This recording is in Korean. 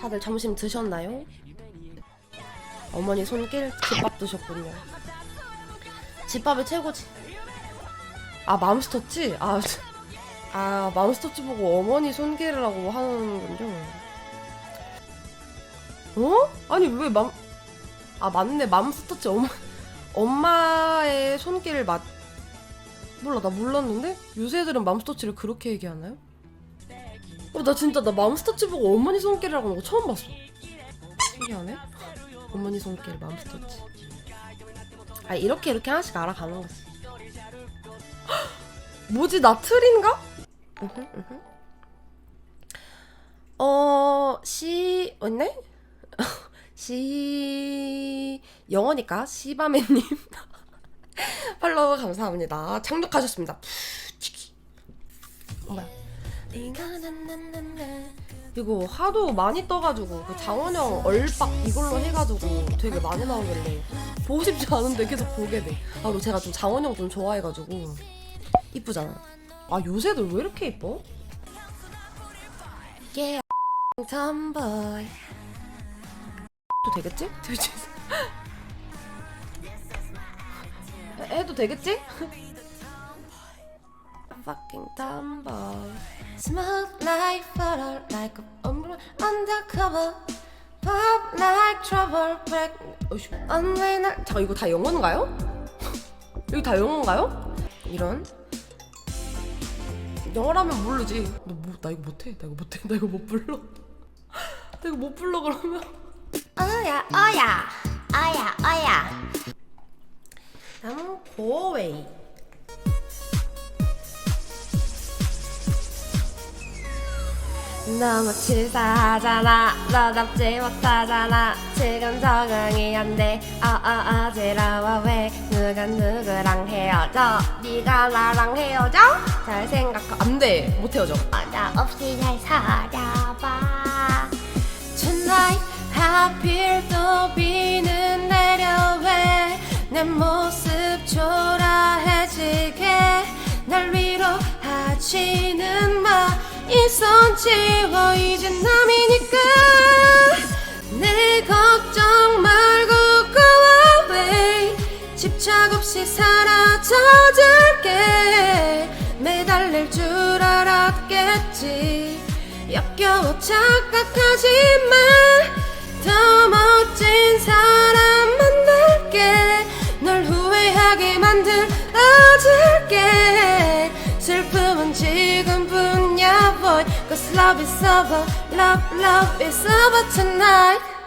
다들 점심 드셨나요? 어머니 손길 집밥 드셨군요. 집밥이 최고지. 아 맘스터치? 아, 저- 아 맘스터치 보고 어머니 손길이라고 하는군요. 어? 아니 왜 맘? 아 맞네 맘스터치 엄마 엄마의 손길을 맞 몰라 나 몰랐는데 요새 애들은 맘스터치를 그렇게 얘기하나요? 어 나 진짜 나 맘스터치 보고 어머니 손길이라고 하는 거 처음 봤어. 신기하네. 어머니 손길 맘스터치. 아 이렇게 이렇게 하나씩 알아가는 거지. 헉! 뭐지 나 틀인가? 어, 시, 맞네? 시, 영어니까, 시바매님. 팔로우 감사합니다. 착륙하셨습니다. 뭐야. 이거 하도 많이 떠가지고, 그 장원영 얼빡 이걸로 해가지고 되게 많이 나오길래, 보고 싶지 않은데 계속 보게 돼. 아, 그리고 제가 좀 장원영 좀 좋아해가지고, 이쁘잖아. 아, 요새들 왜 이렇게 이뻐? Yeah. tomboy. 도 되겠지? 해도 되겠지? fucking tomboy. Smooth like butter, like a umbrella undercover. Pop like trouble, break. 어이씨, 언제 날. 잠깐 이거 다 영어인가요? 이거 다 영어인가요? 이런. 영어라면 모르지. 너 뭐, 나 이거 못해. 나 이거 못해. 나 이거 못 불러. 나 이거 못 불러 그러면. 어야 어야 어야 어야 다음 고 너무 치사하잖아. 너답지 못하잖아. 지금 적응이 안돼. 어어 어지러워. 왜 누가 누구랑 헤어져? 네가 나랑 헤어져? 잘 생각하 안돼. 못 헤어져. 나 없이 잘 살아봐. Tonight 하필 또 비는 내려 왜내 모습 초라해지게 날 위로하지는 지워 이젠 남이니까. 내 걱정 말고 go away. 집착 없이 사라져줄게. 매달릴 줄 알았겠지. 역겨워 착각하지 마 더 멋진 사람 만날게. 널 후회하게 만들어줄게 love is over, love, love is over tonight